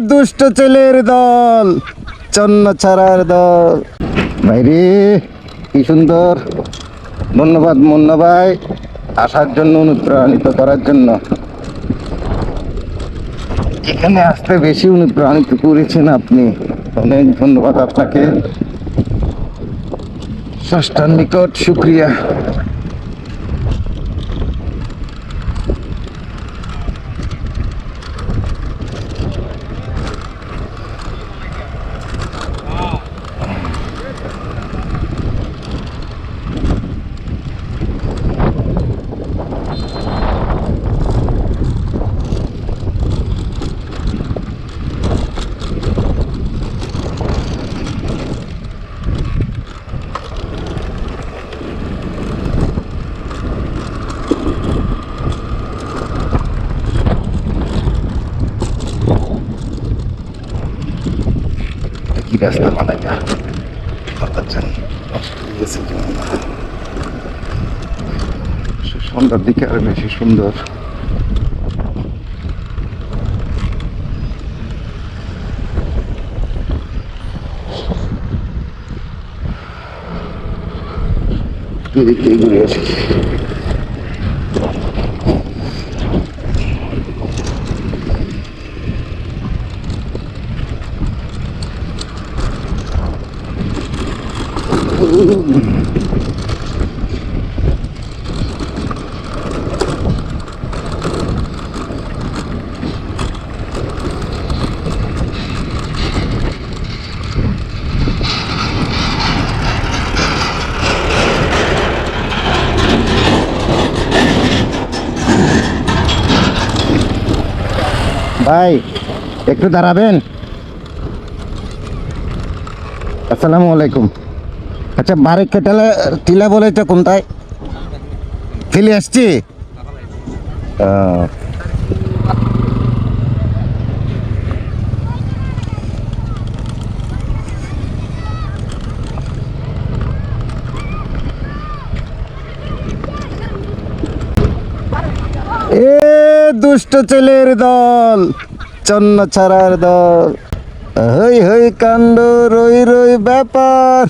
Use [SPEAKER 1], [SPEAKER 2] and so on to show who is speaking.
[SPEAKER 1] দুষ্ট ছেলের দল, চন্ন ছাড়ার দল। ভাইরে, কি সুন্দর। ধন্যবাদ মুন্না ভাই, আসার জন্য, অনুপ্রাণিত করার জন্য। এখানে আসতে বেশি অনুপ্রাণিত করেছেন আপনি। অনেক ধন্যবাদ আপনাকে। ষষ্ঠার নিকট শুক্রিয়া। কি রাস্তা বানাইটা কথা জানি গেছে কি মনে হয়। সন্ধ্যার দিকে আরো বেশি সুন্দর এদিক থেকে ঘুরে আসি ভাই একটু দাঁড়াবেন। আসসালামু আলাইকুম। আচ্ছা বারে কেটালে টিলা বলে তো কোনটায় ফেলে আসছি। এ, দুষ্ট ছেলের দল, চন্ন ছাড়ার দল। হই হই, কাণ্ড, রই রই, ব্যাপার।